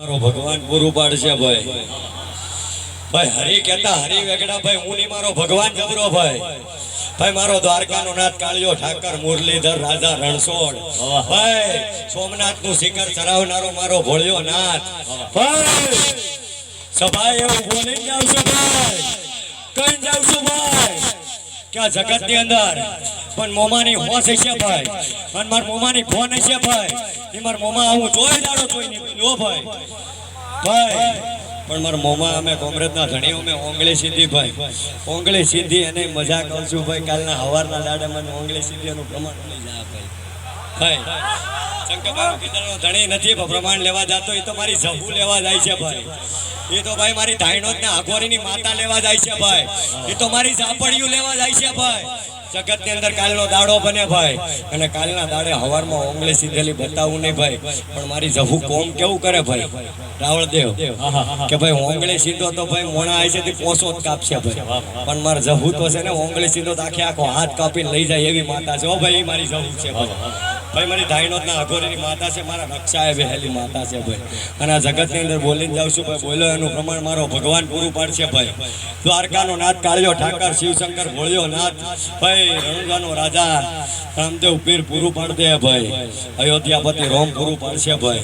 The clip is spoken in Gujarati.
મારો ભગવાન પૂરું પાડશે ભાઈ. ભાઈ હરી કેતા હરી વેગડા ભાઈ હું નહીં મારો ભગવાન જબરો ભાઈ. ભાઈ મારો દ્વારકાનો નાથ કાળિયો ઠાકર મુરલીધર રાજા રણછોડ. ભાઈ સોમનાથનું શિખર ચરાવનારો મારો ભોળ્યો નાથ. ભાઈ સભાએ એવું બોલી જાવ છું ભાઈ. કઈ જાવ છું ભાઈ. ક્યાં જગતની અંદર પણ મોમાની હોશ છે ભાઈ. અને માર મોમાની ફોન છે ભાઈ. એ માર મોમા હું જોઈ દાડો જોઈ નીકળ્યો ભાઈ. ભાઈ. પણ મારા મોમાં અમે કોંગ્રેસના ધણીઓ અમે ઓંગળી સીધી ભાઈ. ઓંગળી સીધી અને મજા કરશું ભાઈ. કાલના હવારના દાડે મને ઓંગળી સીધી એનું પ્રમાણ ધણી નથી પ્રમાણ લેવા જતો, એ તો મારી જહુ લેવા જાય છે ભાઈ. એ તો ભાઈ મારી ધાઈનોદ ને આઘોરીની માતા લેવા જાય છે ભાઈ. એ તો મારી ઝાપડિયું લેવા જાય છે ભાઈ. જગતની અંદર કાલનો દાડો બને ભાઈ. અને કાલના દાડે હવારમાં ઓંગળી સીધેલી બતાવું નહીં ભાઈ. પણ મારી જહુ કોમ કેવું કરે ભાઈ? રાવળ દેવ કે ભાઈ ઓંગળી સીધો તો ભાઈ મોણા આવી છે તે પોસો જ કાપશે ભાઈ. પણ મારે જહુ તો છે ને ઓંગળી સીધો તો આખે આખો હાથ કાપીને લઈ જાય એવી માતા છે. ભાઈ મારી જહુ છે ભાઈ ભાઈ, મારી ધાઈનોદના અઘોરીની માતા છે, મારા રક્ષાએ વહેલી માતા છે ભાઈ. અને આ જગતની અંદર બોલીને જાઉં છું ભાઈ, બોલ્યો એનું પ્રમાણ મારો ભગવાન પૂરું પાડશે ભાઈ. દ્વારકાનો નાથ કાળિયો ઠાકર, શિવશંકર, ભોળ્યો નાથ. ભાઈ, રણુજાનો રાજા, રામદેવ પીર પૂરું પાડદે ભાઈ. અયોધ્યાપતિ રોમ પૂરું પાડશે ભાઈ.